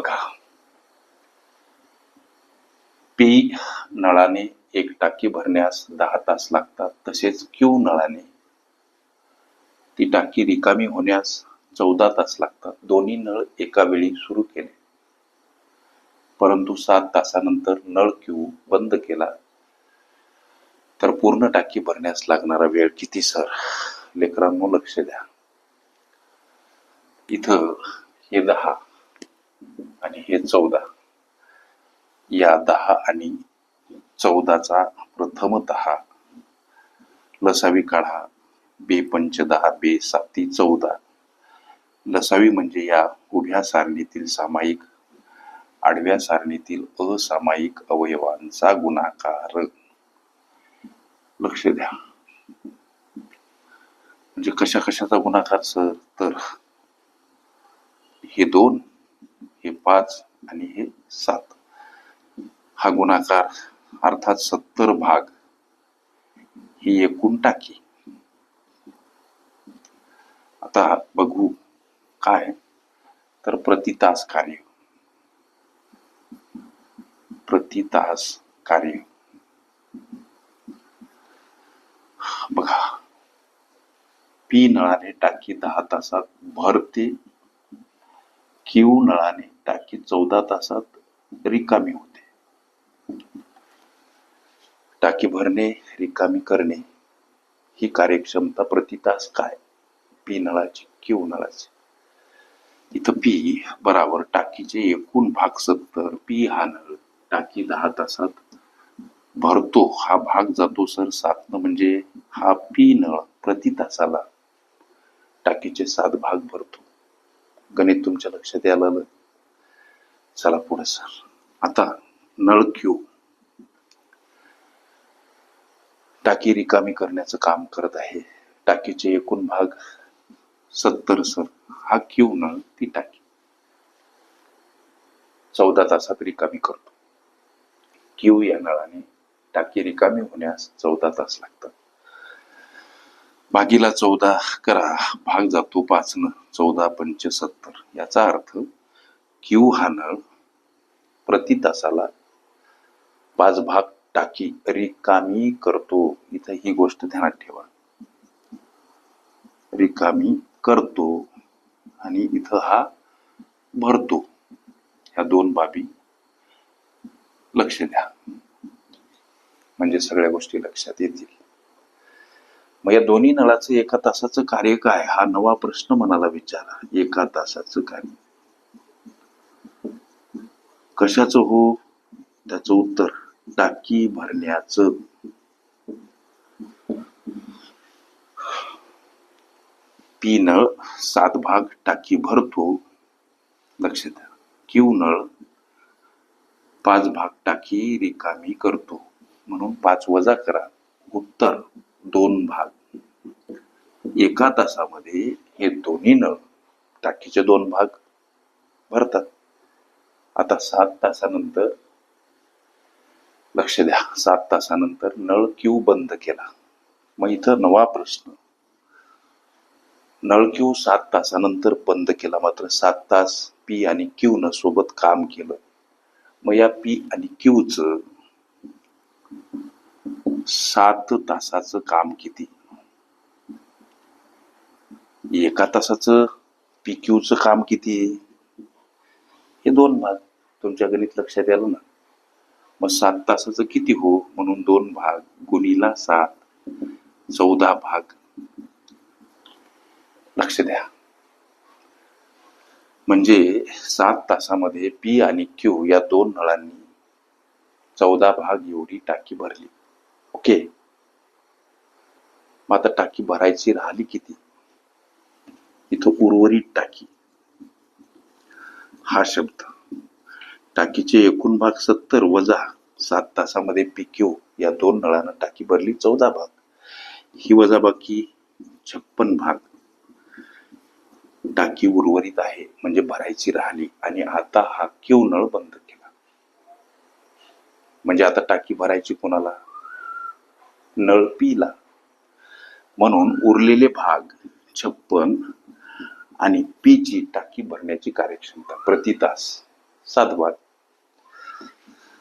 बघा. पी नळाने एक टाकी भरण्यास दहा तास लागतात तसेच क्यू नळाने. ती टाकी रिकामी होण्यास चौदा तास लागतात. दोन्ही नळ एका वेळी सुरू केले. परंतु सात तासानंतर नळ क्यू बंद केला. तर पूर्ण टाकी भरण्यास लागणारा वेळ किती सर? लेकरांनो लक्ष द्या. इथं हे दहा. आणि हे चौदा. या दहा आणि चौदाचा प्रथमतः लसावी काढा. बे पंच दहा बे साती चौदा. लसावी म्हणजे या उभ्या सारणीतील सामायिक आडव्या सारणीतील असामायिक अवयवांचा गुणाकार. लक्ष द्या. म्हणजे कशा कशाचा गुणाकार सर? तर हे दोन हे पाच आणि हे सात. हा गुणाकार अर्थात सत्तर भाग ही एकूण टाकी. आता बघू काय? तर प्रति तास कार्य. प्रति तास कार्य. बघा. पी नळाने टाकी दहा तासात भरते. क्यू नळाने टाकी चौदा तासात रिकामी होते. टाकी भरणे रिकामी करणे ही कार्यक्षमता प्रति तास काय? पी नळाची क्यू नळाची इथं पी बराबर टाकीचे एकूण भाग सत्तर. पी हा नळ टाकी दहा तासात भरतो. हा भाग जातो सर सात म्हणजे हा पी नळ प्रति तासाला टाकीचे सात भाग भरतो. गणित तुमच्या लक्षात यायला आलं चला पुढे सर. आता नळ क्यू टाकी रिकामी करण्याचं काम करत आहे. टाकीचे एकूण भाग सत्तर सर. हा क्यू नळ ती टाकी. चौदा तासात रिकामी करतो. क्यू या नळाने. टाकी रिकामी होण्यास चौदा तास लागतात. भागीला चौदा करा. भाग जातो पाचनं. चौदा पंच सत्तर याचा अर्थ क्यू हा नळ प्रति तासाला पाच भाग टाकी रिकामी करतो. इथं ही गोष्ट ध्यानात ठेवा. रिकामी करतो आणि इथं हा भरतो. ह्या दोन बाबी लक्ष द्या. म्हणजे सगळ्या गोष्टी लक्षात येतील. मग या दोन्ही नळाचं एका तासाचं कार्य काय? हा नवा प्रश्न मनाला विचारा. एका तासाचं कार्य. कशाचं हो? त्याचं उत्तर टाकी भरण्याचं. पी नळ सात भाग टाकी भरतो. लक्ष द्या. क्यू नळ पाच भाग टाकी रिकामी करतो. म्हणून पाच वजा करा. उत्तर दोन भाग. एका तासामध्ये हे दोन्ही नळ टाकीचे दोन भाग भरतात. आता सात तासानंतर लक्ष द्या. सात तासानंतर नळ क्यू बंद केला. मग इथं नवा प्रश्न. नळ क्यू सात तासानंतर बंद केला. मात्र सात तास पी आणि क्यू न सोबत काम केलं. मग या पी आणि क्यूच सात तासाचं काम किती? एका तासाचं पी क्यूचं काम किती? हे दोन भाग. तुमच्या गणित लक्षात आलं ना? मग सात तासाचं किती हो? म्हणून दोन भाग गुणीला सात चौदा भाग. लक्ष द्या. म्हणजे सात तासामध्ये पी आणि क्यू या दोन नळांनी चौदा भाग एवढी टाकी भरली. ओके? मग आता टाकी भरायची राहिली किती? इथं उर्वरित टाकी. हा शब्द. टाकीचे एकूण भाग सत्तर वजा सात तासामध्ये पिक्यू या दोन नळानं टाकी भरली चौदा भाग. ही वजा बाकी छप्पन भाग टाकी उर्वरित आहे म्हणजे भरायची राहिली आणि आता हा क्यू नळ बंद केला. म्हणजे आता टाकी भरायची कोणाला? नळ पीला म्हणून उरलेले भाग छप्पन आणि पीची टाकी भरण्याची कार्यक्षमता प्रति तास सात भाग.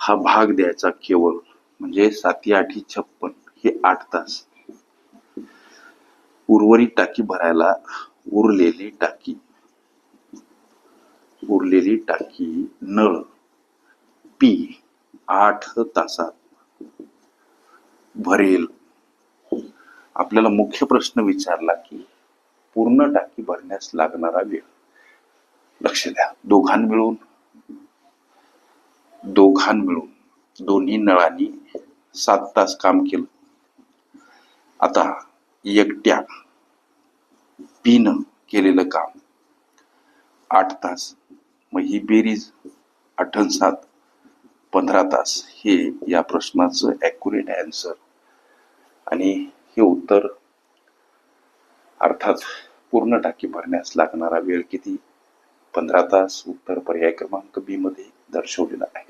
हा भाग द्यायचा केवळ म्हणजे साती आठी छप्पन हे आठ तास. उर्वरित टाकी भरायला उरलेली टाकी. उरलेली टाकी नळ. पी. आठ तासात. भरेल. आपल्याला मुख्य प्रश्न विचारला की पूर्ण टाकी भरण्यास लागणारा वेळ. लक्ष द्या. दोघां मिळून दोघां मिळून दोन्ही नळांनी सात तास काम केलं. आता एकट्या पीनं केलेलं काम. आठ तास. मग ही बेरीज आठ अन सात पंधरा तास हे या प्रश्नाचं ॲक्युरेट ॲन्सर आणि हे उत्तर अर्थात पूर्ण टाकी भरण्यास लागणारा वेळ किती? पंधरा तास. उत्तर पर्याय क्रमांक बी मध्ये दर्शवलेला आहे.